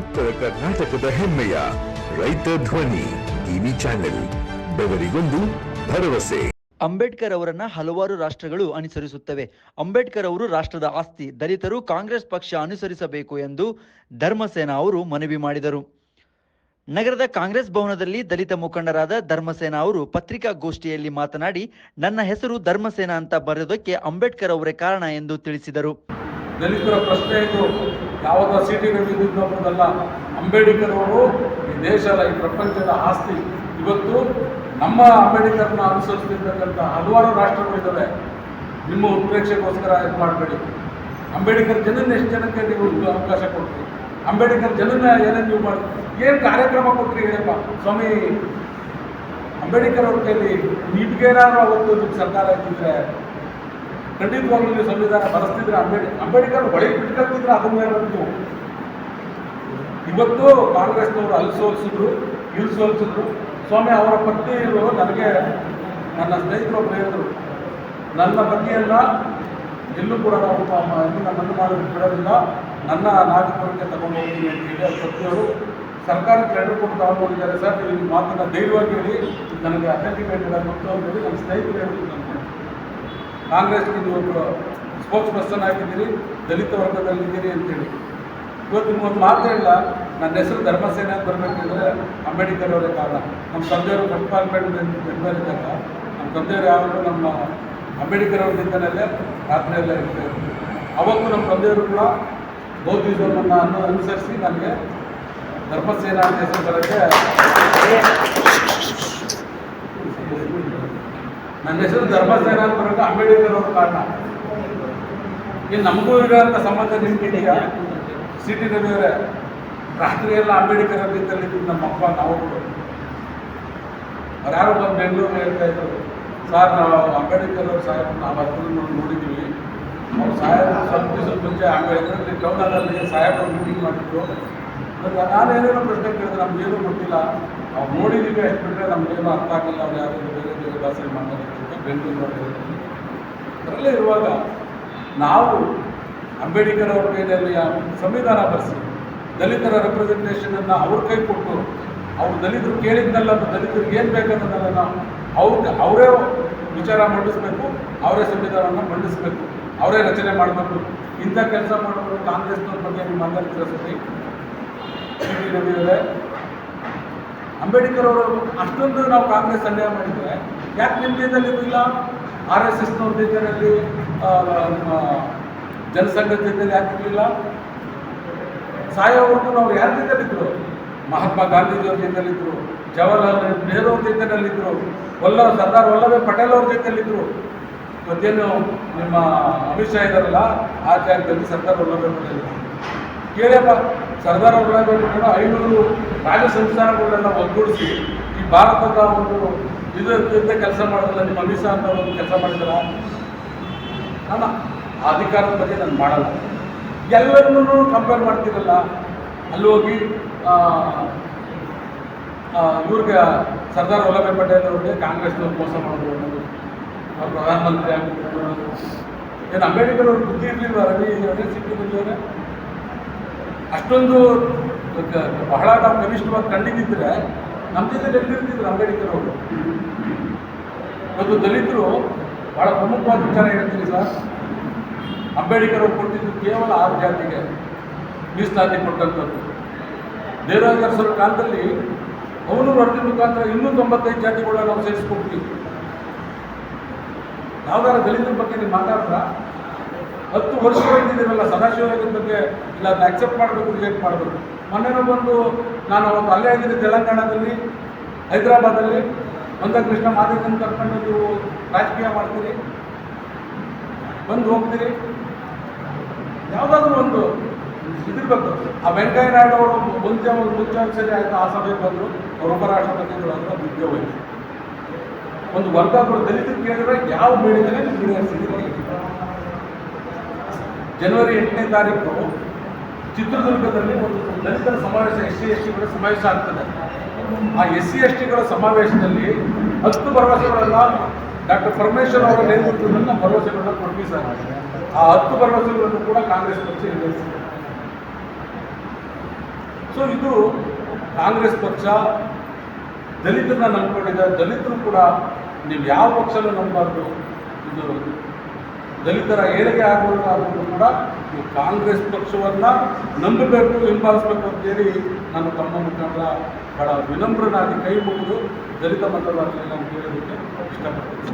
ಉತ್ತರ ಕರ್ನಾಟಕದ ಹೆಮ್ಮೆಯ ರೈತ ಧ್ವನಿ ಟಿವಿ ಚಾನೆಲ್, ಬೆವರಿಗೊಂದು ಭರವಸೆ. ಅಂಬೇಡ್ಕರ್ ಅವರನ್ನ ಹಲವಾರು ರಾಷ್ಟ್ರಗಳು ಅನುಸರಿಸುತ್ತವೆ. ಅಂಬೇಡ್ಕರ್ ಅವರು ರಾಷ್ಟ್ರದ ಆಸ್ತಿ, ದಲಿತರು ಕಾಂಗ್ರೆಸ್ ಪಕ್ಷ ಅನುಸರಿಸಬೇಕು ಎಂದು ಧರ್ಮಸೇನಾ ಅವರು ಮನವಿ ಮಾಡಿದರು. ನಗರದ ಕಾಂಗ್ರೆಸ್ ಭವನದಲ್ಲಿ ದಲಿತ ಮುಖಂಡರಾದ ಧರ್ಮಸೇನಾ ಅವರು ಪತ್ರಿಕಾಗೋಷ್ಠಿಯಲ್ಲಿ ಮಾತನಾಡಿ, ನನ್ನ ಹೆಸರು ಧರ್ಮಸೇನಾ ಅಂತ ಬರೆಯೋದಕ್ಕೆ ಅಂಬೇಡ್ಕರ್ ಅವರೇ ಕಾರಣ ಎಂದು ತಿಳಿಸಿದರು. ದಲಿತರ ಪ್ರಶ್ನೆ ಇದು. ಯಾವುದೋ ಸಿಟಿ ಅನ್ನೋದಲ್ಲ ಅಂಬೇಡ್ಕರ್ ಅವರು ಈ ದೇಶದ, ಈ ಪ್ರಪಂಚದ ಆಸ್ತಿ. ಇವತ್ತು ನಮ್ಮ ಅಂಬೇಡ್ಕರ್ನ ಅನುಸರಿಸ್ತಿರ್ತಕ್ಕಂಥ ಹಲವಾರು ರಾಷ್ಟ್ರಗಳಿದ್ದಾವೆ ನಿಮ್ಮ ಉತ್ಪ್ರೇಕ್ಷೆಗೋಸ್ಕರ ಇದು ಮಾಡಬೇಡಿ. ಅಂಬೇಡ್ಕರ್ ಜನನ ಎಷ್ಟು ಜನಕ್ಕೆ ನೀವು ಅವಕಾಶ ಕೊಡ್ತೀವಿ ಅಂಬೇಡ್ಕರ್ ಜನನ ಏನೇನು ನೀವು ಮಾಡಿ, ಏನು ಕಾರ್ಯಕ್ರಮ ಕೊಟ್ಟರಿ ಹೇಳಪ್ಪ? ಸ್ವಾಮಿ, ಅಂಬೇಡ್ಕರ್ ಅವ್ರ ಕೈಲಿ ನೀಟ್ಗೇನಾದ್ರು ಅವತ್ತು ಸರ್ಕಾರ ಇದ್ದಿದ್ರೆ ಖಂಡಿತವಾಗ್ಲೂ ನೀವು ಸಂವಿಧಾನ ಬರೆಸ್ತಿದ್ರೆ ಅಂಬೇಡ್, ಅಂಬೇಡ್ಕರ್ ಒಳಗೆ ಬಿಟ್ಕೊಂಡಿದ್ರೆ ಅದನ್ನ ಹೇಳ್ಬೇಕು ಇವತ್ತು ಕಾಂಗ್ರೆಸ್ನವರು ಅಲ್ಲಿ ಸೋಲಿಸಿದ್ರು, ಇಲ್ಲಿ ಸೋಲಿಸಿದ್ರು. ಸ್ವಾಮಿ, ಅವರ ಪತ್ನಿಯರು ನನಗೆ ನನ್ನ ಸ್ನೇಹಿತರೊಬ್ಬರು ಹೇಳಿದ್ರು, ನನ್ನ ಪತ್ನಿಯನ್ನ ಎಲ್ಲೂ ಕೂಡ ನಾವು ನನ್ನನ್ನು ಇದನ್ನ ಬಿಡೋದಿಲ್ಲ. ನನ್ನ ನಾಗಪುರಕ್ಕೆ ತಗೊಂಡು ಹೋಗ್ತೀನಿ ಅಂತ ಹೇಳಿ ಅವ್ರ ಪತ್ನಿಯವರು ಸರ್ಕಾರಕ್ಕೆ ಎರಡು ಕೊಟ್ಟು ತಗೊಂಡು ಹೋಗಿದ್ದಾರೆ ಸರ್. ನೀವು ಮಾತನ್ನು ಮಾತನ್ನ ಧೈರ್ಯವಾಗಿ ಹೇಳಿ. ನನಗೆ ಅಥೆಂಟಿಕೇಟ್ ಗೊತ್ತು ಅಂತ ಹೇಳಿ ನನ್ನ ಸ್ನೇಹಿತರು ಹೇಳಿದ್ರು ನನಗೆ ಕಾಂಗ್ರೆಸ್ಗೆ ಒಬ್ಬ ಸ್ಪೋಕ್ಸ್ ಪರ್ಸನ್ ಆಗಿದ್ದೀರಿ ದಲಿತ ವರ್ಗದಲ್ಲಿದ್ದೀರಿ ಅಂತೇಳಿ. ಇವತ್ತು ನಿಮ್ಮ ಮಾತ್ರ ಇಲ್ಲ ನನ್ನ ಹೆಸರು ಧರ್ಮಸೇನೆ ಅಂತ ಬರಬೇಕಂದ್ರೆ ಅಂಬೇಡ್ಕರ್ ಅವರೇ ಕಾರಣ. ನಮ್ಮ ತಂದೆಯವರು ಕಂಪಾರ್ಟ್ಮೆಂಟ್ ಬೆಂಬಲಿದ್ದಾಗ ನಮ್ಮ ತಂದೆಯವರು ಯಾವಾಗಲೂ ನಮ್ಮ ಅಂಬೇಡ್ಕರ್ ಅವ್ರ ಜೊತೆಯಲ್ಲೇ ರಾತ್ರಿ ಎಲ್ಲ ಇರ್ತಾರೆ. ಅವತ್ತು ನಮ್ಮ ತಂದೆಯವರು ಕೂಡ ಬೌದ್ಧಿಸಮನ್ನು ಅನ್ನು ಅನುಸರಿಸಿ ನನಗೆ ಧರ್ಮಸೇನಾ ಅಂತ ಹೆಸರು ಬರೋಕ್ಕೆ ನನ್ನ ಹೆಸರು ಧರ್ಮಸೇನ ಅಂತ ಬರೋದು ಅಂಬೇಡ್ಕರ್ ಅವ್ರ ಕಾರಣ. ಇನ್ನು ನಮಗೂ ಇರೋಂಥ ಸಂಬಂಧ ನಿಮ್ಗಿದೆಯಾ ಸಿಟಿ ರವಿಯವರೇ ರಾತ್ರಿ ಎಲ್ಲ ಅಂಬೇಡ್ಕರ್ ಇದ್ದಲ್ಲಿ ನಮ್ಮ ಅಪ್ಪ, ನಾವು ಅವ್ರು ಯಾರೋ ಬಂದು ಬೆಂಗಳೂರು ಹೇಳ್ತಾ ಇದ್ರು, ಸರ್, ನಾವು ಅಂಬೇಡ್ಕರ್ ಅವ್ರ ಸಾಹೇಬ್ ನಾವು ಹತ್ತಿರ ನೋಡಿದ್ದೀವಿ ಅವ್ರು ಸಾಹೇಬ್ ಸ್ವಲ್ಪ ದಿವಸದ ಮುಂಚೆ ಅಂಬೇಡ್ಕರ್ ಟೌನಲ್ಲಿ ಸಾಹೇಬ್ರು ಮೀಟಿಂಗ್ ಮಾಡಿದ್ರು. ಅದಕ್ಕೆ ನಾನು ಏನೇನೋ ಪ್ರಶ್ನೆ ಕೇಳಿದ್ರೆ, ನಮ್ಗೇನು ಗೊತ್ತಿಲ್ಲ. ನಾವು ನೋಡಿದ್ದೀವಿ ಬಿಟ್ಟರೆ ನಮಗೇನು ಅರ್ಥ ಆಗಲ್ಲ, ಅವ್ರು ಯಾರು ಬೇರೆ. ಬೇರೆ ಮಾಡೋದಕ್ಕಿಂತ ಬೆಂಗಳೂರು ಅದರಲ್ಲೇ ಇರುವಾಗ ನಾವು ಅಂಬೇಡ್ಕರ್ ಅವ್ರ ಕೈಯಲ್ಲಿ ಸಂವಿಧಾನ ಬರೆಸಿ, ದಲಿತರ ರೆಪ್ರೆಸೆಂಟೇಷನನ್ನು ಅವ್ರ ಕೈ ಕೊಟ್ಟು, ಅವ್ರು ದಲಿತರು ಕೇಳಿದ್ದಲ್ಲ ದಲಿತರು ದಲಿತರಿಗೆ ಏನು ಬೇಕನ್ನೋದನ್ನ ನಾವು ಅವ್ರ ಅವರೇ ವಿಚಾರ ಮಂಡಿಸ್ಬೇಕು, ಅವರೇ ಸಂವಿಧಾನವನ್ನು ಮಂಡಿಸ್ಬೇಕು, ಅವರೇ ರಚನೆ ಮಾಡಬೇಕು. ಇಂಥ ಕೆಲಸ ಮಾಡೋದು ಕಾಂಗ್ರೆಸ್ನವ್ರ ಬಗ್ಗೆ ನಿಮ್ಮ ಮಾತಾಡ್ತಿರೋ ಸತಿ ರವಿ ಅಂಬೇಡ್ಕರ್ ಅವರು ಅಷ್ಟೊಂದು ನಾವು ಕಾಂಗ್ರೆಸ್ ಅನ್ಯಾಯ ಮಾಡಿದ್ರೆ ಯಾಕೆ ನಿಮ್ಮ ಇರಲಿಲ್ಲ ಇಲ್ಲ? ಆರ್ ಎಸ್ ಎಸ್ನವ್ರ ಆ, ನಮ್ಮ ಜನಸಂಘದ ಜೊತೆಯಲ್ಲಿ ಯಾಕೆ ಇರಲಿಲ್ಲ ಸಾಯೋವರೆಗೂ ನಾವು ಯಾರ ಜೊತೆಲಿದ್ರು ಮಹಾತ್ಮ ಗಾಂಧೀಜಿಯವ್ರ ಜೊತೆಲಿದ್ರು ಜವಾಹರ್ಲಾಲ್ ನೆಹರು ಅವ್ರ ಜೊತೆಯಲ್ಲಿದ್ದರು ವಲ್ಲ ಸರ್ದಾರ್ ವಲ್ಲಭಾಯ್ ಪಟೇಲ್ ಅವ್ರ ಜೊತೆಲಿದ್ರು ಇವತ್ತೇನು ನಿಮ್ಮ ಅಮಿತ್ ಶಾ ಇದ್ದಾರಲ್ಲ ಆ ಜಾಗದಲ್ಲಿ ಸರ್ದಾರ್ ವಲ್ಲಭಾಯ್ ಪಟೇಲ್. ಕೇಳಪ್ಪ ಸರ್ದಾರ್ ವಲ್ಲಭಾಯ್ ಐನೂರು ರಾಜ ಸಂಸ್ಥಾನಗಳನ್ನ ಒಗ್ಗೂಡಿಸಿ ಈ ಭಾರತದ ಒಂದು ಇದರಿಂದ ಕೆಲಸ ಮಾಡೋದಿಲ್ಲ, ನಿಮ್ಮ ಅಮಿತ್ ಅಂತ ಒಂದು ಕೆಲಸ ಮಾಡಿದಾರ ಆ ಅಧಿಕಾರದ ಬಗ್ಗೆ ನಾನು ಮಾಡಲ್ಲ. ಎಲ್ಲರನ್ನೂ ಕಂಪೇರ್ ಮಾಡ್ತಿರಲ್ಲ, ಅಲ್ಲಿ ಹೋಗಿ ಇವ್ರಿಗೆ ಸರ್ದಾರ್ ವಲ್ಲಭಾಯ್ ಪಟೇಲ್ ಅವ್ರಿಗೆ ಕಾಂಗ್ರೆಸ್ನವ್ರು ಮೋಸ ಮಾಡೋದು ಅನ್ನೋದು, ಅವ್ರು ಪ್ರಧಾನಮಂತ್ರಿ ಆಗ್ಬಿಟ್ಟು ಏನು ಅಂಬೇಡ್ಕರ್ ಅವ್ರ ಬುದ್ಧಿ ಇರಲಿಲ್ಲ ರವಿ? ಅವರೇ ಅಷ್ಟೊಂದು ಬಹಳ ನಾವು ಕನಿಷ್ಠವಾಗಿ ಕಂಡಿದ್ದಿದ್ರೆ ನಮ್ಮ ಜೊತೆ ಎಲ್ಲಿರ್ತಿದ್ರು ಅಂಬೇಡ್ಕರ್ ಅವರು. ಇವತ್ತು ದಲಿತರು ಬಹಳ ಪ್ರಮುಖವಾದ ವಿಚಾರ ಹೇಳ್ತೀನಿ ಸರ್. ಅಂಬೇಡ್ಕರ್ ಅವರು ಕೊಟ್ಟಿದ್ದು ಕೇವಲ ಆರು ಜಾತಿಗೆ ಮೀಸಲಾತಿ ಕೊಟ್ಟಂಥದ್ದು. ದೇವರಾಜ ಅರಸರ ಕಾಲದಲ್ಲಿ ಅವನು ವರದಿ ಮುಖಾಂತರ ಇನ್ನೂ ತೊಂಬತ್ತೈದು ಜಾತಿಗಳನ್ನ ನಾವು ಸೇರಿಸ್ಕೊಡ್ತೀವಿ ಯಾವ್ದಾರ ದಲಿತರ ಬಗ್ಗೆ ನೀವು ಮಾತಾಡ್ರ ಹತ್ತು ವರ್ಷಗಳಿದ್ದೀರಲ್ಲ ಸದಾಶಿವರಾಜನ ಬಗ್ಗೆ ಇಲ್ಲ ಅದನ್ನ ಅಕ್ಸೆಪ್ಟ್ ಮಾಡಬೇಕು ರಿಜೆಕ್ಟ್ ಮಾಡಬೇಕು. ಮೊನ್ನೆನೂ ಬಂದು ನಾನು ಅಲ್ಲೇ ಆಗಿದ್ದೆ ತೆಲಂಗಾಣದಲ್ಲಿ, ಹೈದರಾಬಾದಲ್ಲಿ ಮಂದಕೃಷ್ಣ ಮಾದೇವನ್ ಕರ್ಕೊಂಡು ನೀವು ರಾಜಕೀಯ ಮಾಡ್ತೀರಿ? ಬಂದು ಹೋಗ್ತೀರಿ? ಯಾವುದಾದ್ರೂ ಒಂದು ಇದಿರ್ಬೇಕು. ಆ ವೆಂಕಯ್ಯ ನಾಯ್ಡು ಅವರು ಮುಂಚೆ ಒಂದು ಮುಂಚೆ ಒಂದು ಸರಿ ಆಯ್ತು, ಆ ಸಭೆಗೆ ಬಂದರು. ಅವ್ರ ಉಪರಾಷ್ಟ್ರಪತಿಗಳು ಅಂತ ವಿದ್ಯೆ ಹೋಯ್ತು. ಒಂದು ವರ್ಗ ದಲಿತರು ಕೇಳಿದ್ರೆ ಯಾವ ಬೇಡಿಕೆನೆ ನೀವು ಈಡೇರಿಸಿದ್ದೀರಿ ಜನವರಿ ಎಂಟನೇ ತಾರೀಕು ಚಿತ್ರದುರ್ಗದಲ್ಲಿ ಒಂದು ದಲಿತರ ಸಮಾವೇಶ, ಎಸ್ ಸಿ, ಎಸ್ ಟಿಗಳ ಸಮಾವೇಶ ಆಗ್ತದೆ. ಆ ಎಸ್ ಸಿ, ಎಸ್ ಟಿಗಳ ಸಮಾವೇಶದಲ್ಲಿ ಹತ್ತು ಭರವಸೆಗಳೆಲ್ಲ ಡಾಕ್ಟರ್ ಪರಮೇಶ್ವರ್ ಅವರ ನೇತೃತ್ವದಲ್ಲಿ ನಾವು ಭರವಸೆಗಳನ್ನ ಸರ್. ಆ ಹತ್ತು ಭರವಸೆಗಳನ್ನು ಕೂಡ ಕಾಂಗ್ರೆಸ್ ಪಕ್ಷ ಈಡೇರಿಸಿದೆ. ಸೊ ಇದು ಕಾಂಗ್ರೆಸ್ ಪಕ್ಷ, ದಲಿತರನ್ನ ನಂಬ್ಕೊಂಡಿದೆ. ದಲಿತರು ಕೂಡ ನೀವು ಯಾವ ಪಕ್ಷನೂ ನಂಬಾರ್ದು ಇದು ದಲಿತರ ಏಳಿಗೆ ಆಗುವುದಾದ್ರೂ ಕೂಡ ಈ ಕಾಂಗ್ರೆಸ್ ಪಕ್ಷವನ್ನು ನಂಬಬೇಕು ಹಿಂಬಾಲಿಸಬೇಕು ಅಂತೇಳಿ ನಾನು ತಮ್ಮ ಮುಖಾಂತರ ಬಹಳ ವಿನಮ್ರನಾಗಿ ಕೈ ಮುಗಿದು ದಲಿತ ಮತದಾರರಿಗೆ ನಾನು ಕೇಳೋದಕ್ಕೆ ಇಷ್ಟಪಡ್ತೀನಿ.